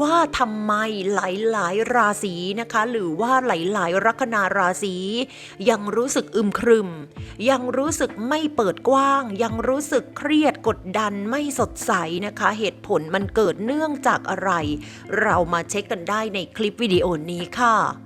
ว่าทำไมหลายๆ ราศีนะคะ หรือว่าหลายๆ ลัคนาราศียังรู้สึกอึมครึม ยังรู้สึกไม่เปิดกว้าง ยังรู้สึกเครียดกดดันไม่สดใสนะคะ เหตุผลมันเกิดเนื่องจากอะไร เรามาเช็คกันได้ในคลิปวิดีโอนี้ค่ะ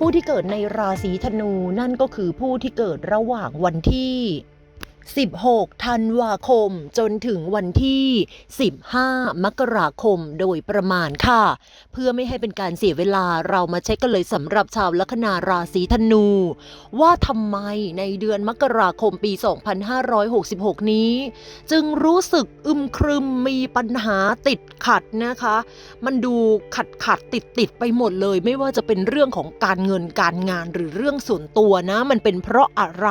ผู้ที่เกิดในราศีธนูนั่นก็คือผู้ที่เกิดระหว่างวันที่ 16 ธันวาคมจนถึงวันที่ 15 มกราคมโดยประมาณค่ะ เพื่อไม่ให้เป็นการเสียเวลาเรามาเช็คกันเลยสำหรับชาวลัคนาราศีธนู ว่าทำไมในเดือนมกราคมปี 2566 นี้ จึงรู้สึกอึมครึมมีปัญหาติดขัดนะคะ มันดูขัดขัดติดติดไปหมดเลย ไม่ว่าจะเป็นเรื่องของการเงินการงานหรือเรื่องส่วนตัวนะ มันเป็นเพราะอะไร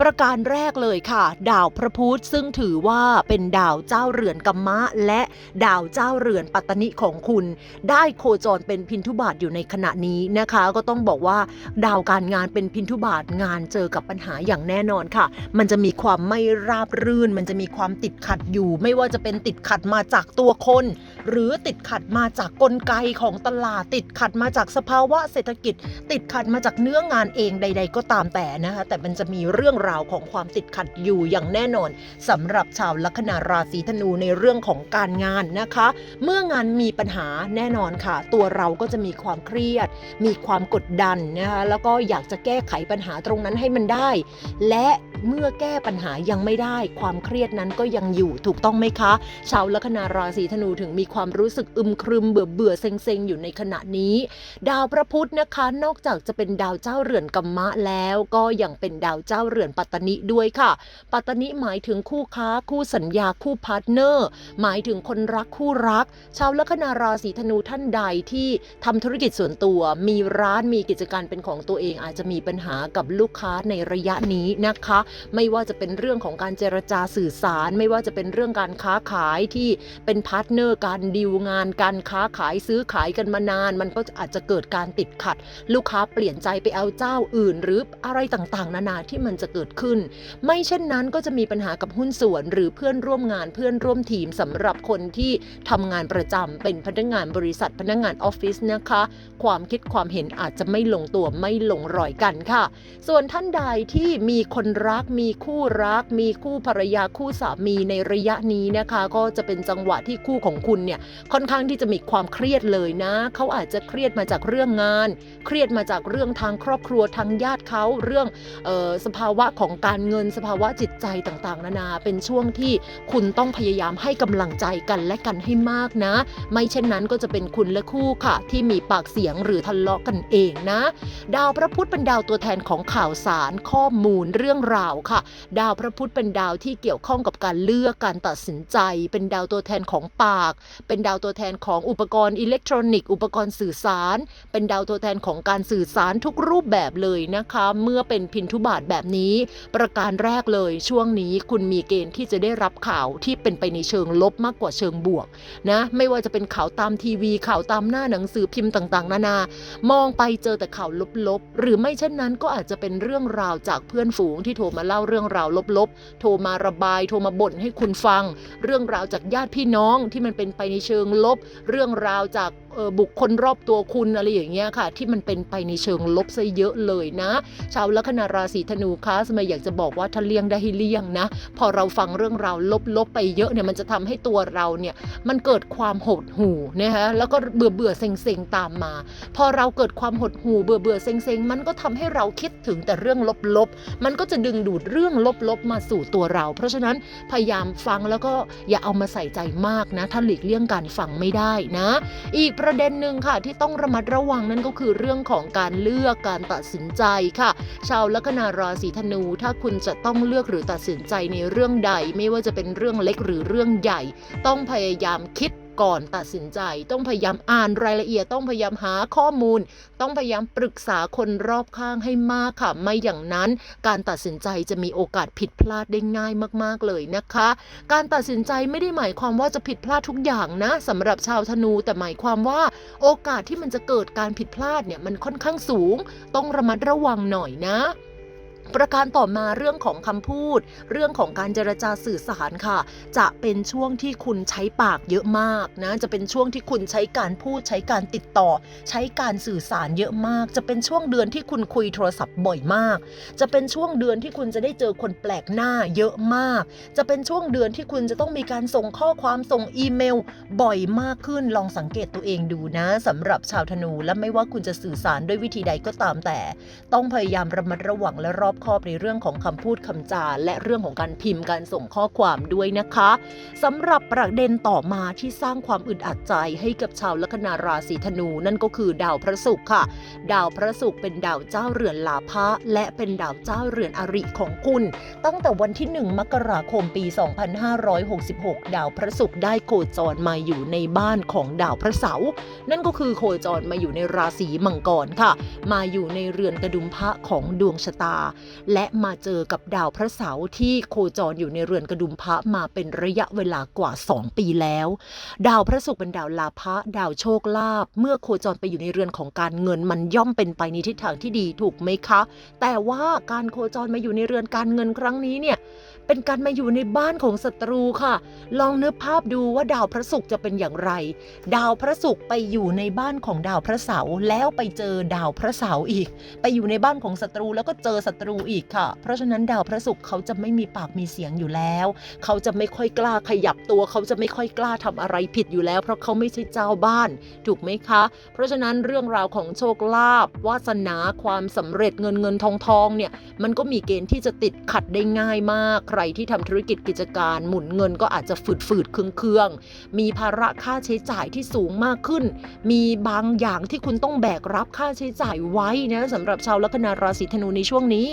ประการแรกเลยค่ะดาวพระพุธซึ่งถือว่าเป็นดาวเจ้าเรือนกัมมะ และดาวเจ้าเรือนปัตตนิของคุณ ได้โคจรเป็นพินทุบาทอยู่ในขณะนี้นะคะ ก็ต้องบอกว่า ดาวการงานเป็นพินทุบาทงานเจอกับปัญหาอย่างแน่นอนค่ะ มันจะมีความไม่ราบรื่น มันจะมีความติดขัดอยู่ ไม่ว่าจะเป็นติดขัดมาจากตัวคน หรือติดขัดมาจากกลไกของตลาด ติดขัดมาจากสภาวะเศรษฐกิจ ติดขัดมาจากเนื้องานเองใด ๆ ก็ตามแต่นะคะ แต่มันจะมีเรื่องราวของความติดขัดอยู่อย่างแน่นอนสำหรับชาวลัคนาราศีธนูในเรื่องของการงานนะคะ เมื่องานมีปัญหาแน่นอนค่ะ ตัวเราก็จะมีความเครียด มีความกดดันนะคะแล้วก็อยากจะแก้ไขปัญหาตรงนั้นให้มันได้ และเมื่อแก้ปัญหายังไม่ได้ ความเครียดนั้นก็ยังอยู่ถูกต้องไหมคะ ชาวลัคนาราศีธนูถึงมีความรู้สึกอึมครึมเบื่อเบื่อเซ็งๆ อยู่ในขณะนี้ ดาวพระพุธนะคะ นอกจากจะเป็นดาวเจ้าเรือนกัมมะแล้ว ก็ยังเป็นดาวเจ้าเรือนปัตตนิด้วยค่ะปัตตนิหมายถึงคู่ค้าคู่สัญญาคู่พาร์ทเนอร์ หมายถึงคนรักคู่รัก ชาวลัคนาราศีธนูท่านใดที่ทำธุรกิจส่วนตัว มีร้านมีกิจการเป็นของตัวเองอาจจะมีปัญหากับลูกค้าในระยะนี้นะคะ ไม่ว่าจะเป็นเรื่องของการเจรจาสื่อสาร ไม่ว่าจะเป็นเรื่องการค้าขายที่เป็นพาร์ทเนอร์การดีลงาน การค้าขายซื้อขายกันมานาน มันก็อาจจะเกิดการติดขัด ลูกค้าเปลี่ยนใจไปเอาเจ้าอื่น หรืออะไรต่างๆ นานาที่มันจะเกิดขึ้น ไม่เช่นนั้นก็จะมีปัญหากับหุ้นส่วน หรือเพื่อนร่วมงานเพื่อนร่วมทีมสำหรับคนที่ทำงานประจำเป็นพนักงานบริษัทพนักงานออฟฟิศนะคะ ความคิดความเห็นอาจจะไม่ลงตัวไม่ลงรอยกันค่ะ ส่วนท่านใดที่มีคนรักมีคู่รัก มีคู่ภรรยาคู่สามีในระยะนี้นะคะ ก็จะเป็นจังหวะที่คู่ของคุณเนี่ยค่อนข้างที่จะมีความเครียดเลยนะ เขาอาจจะเครียดมาจากเรื่องงาน เครียดมาจากเรื่องทางครอบครัวทางญาติเขาเรื่องออสภาวะของการเงินสภาวะจิตใจต่างๆ นานา เป็นช่วงที่คุณต้องพยายามให้กำลังใจกันและกันให้มากนะ ไม่เช่นนั้นก็จะเป็นคุณและคู่ค่ะ ที่มีปากเสียงหรือทะเลาะกันเองนะ ดาวพระพุธเป็นดาวตัวแทนของข่าวสารข้อมูลเรื่องราวค่ะ ดาวพระพุธเป็นดาวที่เกี่ยวข้องกับการเลือกการตัดสินใจ เป็นดาวตัวแทนของปาก เป็นดาวตัวแทนของอุปกรณ์อิเล็กทรอนิกส์อุปกรณ์สื่อสาร เป็นดาวตัวแทนของการสื่อสารทุกรูปแบบเลยนะคะ เมื่อเป็นพินทุบาทแบบนี้ ประการแรกเลยช่วงนี้คุณมีเกณฑ์ที่จะได้รับข่าวที่เป็นไปในเชิงลบมากกว่าเชิงบวกนะไม่ว่าจะเป็นข่าวตามทีวีข่าวตามหน้าหนังสือพิมพ์ต่างๆ นานามองไปเจอแต่ข่าวลบๆ หรือไม่เช่นนั้นก็อาจจะเป็นเรื่องราวจากเพื่อนฝูงที่โทรมาเล่าเรื่องราวลบๆ โทรมาระบายโทรมาบ่นให้คุณฟัง เรื่องราวจากญาติพี่น้องที่มันเป็นไปในเชิงลบ เรื่องราวจากบุคคลรอบตัวคุณอะไรอย่างเงี้ยค่ะ ที่มันเป็นไปในเชิงลบซะเยอะเลยนะชาวลัคนาราศีธนูคะสมัยอยากจะบอกว่าถ้าเลี่ยงได้ให้เลี่ยงนะ พอเราฟังเรื่องราวลบๆไปเยอะเนี่ยมันจะทำให้ตัวเราเนี่ยมันเกิดความหดหู่นะคะแล้วก็เบื่อเบื่อๆเซ็งๆตามมา พอเราเกิดความหดหู่เบื่อเบื่อๆเซ็งๆมันก็ทำให้เราคิดถึงแต่เรื่องลบๆมันก็จะดึงดูดเรื่องลบๆมาสู่ตัวเรา เพราะฉะนั้นพยายามฟังแล้วก็อย่าเอามาใส่ใจมากนะ ถ้าหลีกเลี่ยงการฟังไม่ได้นะ อีกประเด็นหนึ่งค่ะ ที่ต้องระมัดระวังนั่นก็คือเรื่องของการเลือกการตัดสินใจค่ะ ชาวลัคนาราศีธนู ถ้าคุณจะต้องเลือกหรือตัดสินใจในเรื่องใด ไม่ว่าจะเป็นเรื่องเล็กหรือเรื่องใหญ่ ต้องพยายามคิด ก่อนตัดสินใจ ต้องพยายามอ่านรายละเอียดต้องพยายามหาข้อมูล ต้องพยายามปรึกษาคนรอบข้างให้มากค่ะ ไม่อย่างนั้นการตัดสินใจจะมีโอกาสผิดพลาดได้ง่ายมากๆเลยนะคะ การตัดสินใจไม่ได้หมายความว่าจะผิดพลาดทุกอย่างนะสำหรับชาวธนูแต่หมายความว่าโอกาสที่มันจะเกิดการผิดพลาดเนี่ยมันค่อนข้างสูง ต้องระมัดระวังหน่อยนะ ประการต่อมาเรื่องของคำพูด เรื่องของการเจรจาสื่อสารค่ะ จะเป็นช่วงที่คุณใช้ปากเยอะมากนะจะเป็นช่วงที่คุณใช้การพูดใช้การติดต่อ ใช้การสื่อสารเยอะมาก จะเป็นช่วงเดือนที่คุณคุยโทรศัพท์บ่อยมาก จะเป็นช่วงเดือนที่คุณจะได้เจอคนแปลกหน้าเยอะมาก จะเป็นช่วงเดือนที่คุณจะต้องมีการส่งข้อความส่งอีเมล บ่อยมากขึ้นลองสังเกตตัวเองดูนะสำหรับชาวธนูและไม่ว่าคุณจะสื่อสารด้วยวิธีใดก็ตามแต่ ต้องพยายามระมัดระวังและรอบคอบในเรื่องของคำพูดคำจา และเรื่องของการพิมพ์การส่งข้อความด้วยนะคะสำหรับประเด็นต่อมาที่สร้างความอึดอัดใจให้กับชาวลัคนาราศีธนูนั่นก็คือดาวพระศุกร์ค่ะ ดาวพระศุกร์เป็นดาวเจ้าเรือนลาภะและเป็นดาวเจ้าเรือนอริของคุณ ตั้งแต่วันที่ 1 มกราคมปี 2566 ดาวพระศุกร์ได้โคจรมาอยู่ในบ้านของดาวพระเสาร์นั่นก็คือโคจรมาอยู่ในราศีมังกรค่ะ มาอยู่ในเรือนกระดุมพระของดวงชะตาและมาเจอกับดาวพระเสาร์ที่โคจรอยู่ในเรือนกระดุมพระมาเป็นระยะเวลากว่า 2 ปีแล้ว ดาวพระศุกร์เป็นดาวลาภะดาวโชคลาภเมื่อโคจรไปอยู่ในเรือนของการเงินมันย่อมเป็นไปในทิศทางที่ดีถูกไหมคะ แต่ว่าการโคจรมาอยู่ในเรือนการเงินครั้งนี้เนี่ยเป็นการมาอยู่ในบ้านของศัตรูค่ะ ลองนึกภาพดูว่าดาวพระศุกร์จะเป็นอย่างไร ดาวพระศุกร์ไปอยู่ในบ้านของดาวพระเสาร์แล้วไปเจอดาวพระเสาร์อีก ไปอยู่ในบ้านของศัตรูแล้วก็เจอศัตรูอีกค่ะ เพราะฉะนั้นดาวพระศุกร์เขาจะไม่มีปากมีเสียงอยู่แล้ว เขาจะไม่ค่อยกล้าขยับตัวเขาจะไม่ค่อยกล้าทำอะไรผิดอยู่แล้ว เพราะเขาไม่ใช่เจ้าบ้าน ถูกไหมคะ เพราะฉะนั้นเรื่องราวของโชคลาภวาสนาความสำเร็จเงินเงินทองทองเนี่ยมันก็มีเกณฑ์ที่จะติดขัดได้ง่ายมาก ใครที่ทำธุรกิจกิจการหมุนเงินก็อาจจะฝืดฝืดเคืองเคืองมีภาระค่าใช้จ่ายที่สูงมากขึ้น มีบางอย่างที่คุณต้องแบกรับค่าใช้จ่ายไว้นะสำหรับชาวลัคนาราศีธนูในช่วงนี้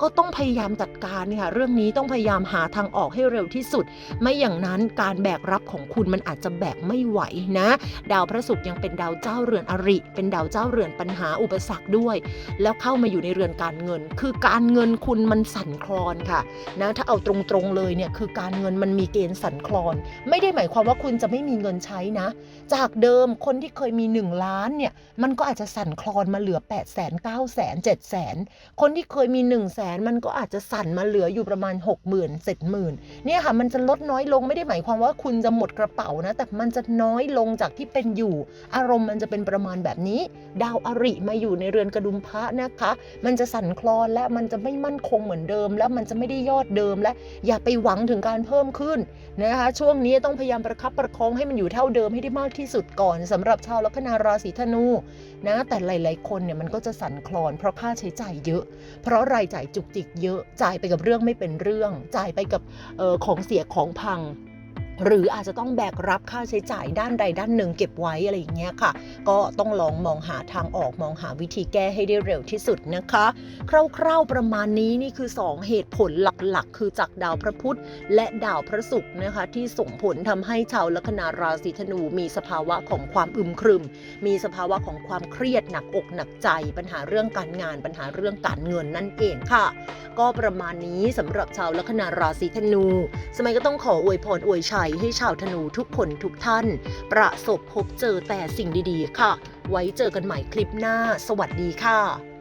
ก็ต้องพยายามจัดการค่ะเรื่องนี้ต้องพยายามหาทางออกให้เร็วที่สุด ไม่อย่างนั้นการแบกรับของคุณมันอาจจะแบกไม่ไหวนะ ดาวพระศุกร์ยังเป็นดาวเจ้าเรือนอริ เป็นดาวเจ้าเรือนปัญหาอุปสรรคด้วย แล้วเข้ามาอยู่ในเรือนการเงิน คือการเงินคุณมันสั่นคลอนค่ะนะถ้าเอาตรงๆเลยเนี่ยคือการเงินมันมีเกณฑ์สั่นคลอน ไม่ได้หมายความว่าคุณจะไม่มีเงินใช้นะ จากเดิมคนที่เคยมี 1 ล้านเนี่ยมันก็อาจจะสั่นคลอนมาเหลือ8 0 0 0 0 9 0 0 0 0 7 0 0 0 0 คนที่เคยมี1 0 0 0 0แสนมันก็อาจจะสั่นมาเหลืออยู่ประมาณ 6 0 0 0 0 7 0 0 0 0เนี่ยค่ะมันจะลดน้อยลงไม่ได้หมายความว่าคุณจะหมดกระเป๋านะ แต่มันจะน้อยลงจากที่เป็นอยู่ อารมณ์มันจะเป็นประมาณแบบนี้ ดาวอริมาอยู่ในเรือนกระดุมพระนะคะ มันจะสั่นคลอนและมันจะไม่มั่นคงเหมือนเดิม แล้วมันจะไม่ได้ยอดเดิมและอย่าไปหวังถึงการเพิ่มขึ้นนะคะช่วงนี้ต้องพยายามประคับประคองให้มันอยู่เท่าเดิมให้ได้มากที่สุดก่อนสำหรับชาวลัคนาราศีธนูนะแต่หลาย ๆ คนเนี่ยมันก็จะสั่นคลอนเพราะค่าใช้จ่ายเยอะ เพราะรายจ่ายจุกจิกเยอะ จ่ายไปกับเรื่องไม่เป็นเรื่อง จ่ายไปกับออของเสียของพัง หรืออาจจะต้องแบกรับค่าใช้จ่ายด้านใดด้านหนึ่งเก็บไว้อะไรอย่างเงี้ยค่ะ ก็ต้องลองมองหาทางออกมองหาวิธีแก้ให้ได้เร็วที่สุดนะคะ คร่าวๆประมาณนี้นี่คือ 2 เหตุผลหลักๆ คือจากดาวพระพุธและดาวพระศุกร์นะคะ ที่ส่งผลทำให้ชาวลัคนาราศีธนูมีสภาวะของความอึมครึม มีสภาวะของความเครียดหนักอกหนักใจ ปัญหาเรื่องการงานปัญหาเรื่องการเงินนั่นเองค่ะ ก็ประมาณนี้สำหรับชาวลัคนาราศีธนู สมัยก็ต้องขออวยพรอวยชัยให้ชาวธนูทุกคนทุกท่าน ประสบพบเจอแต่สิ่งดีๆ ค่ะ ไว้เจอกันใหม่คลิปหน้า สวัสดีค่ะ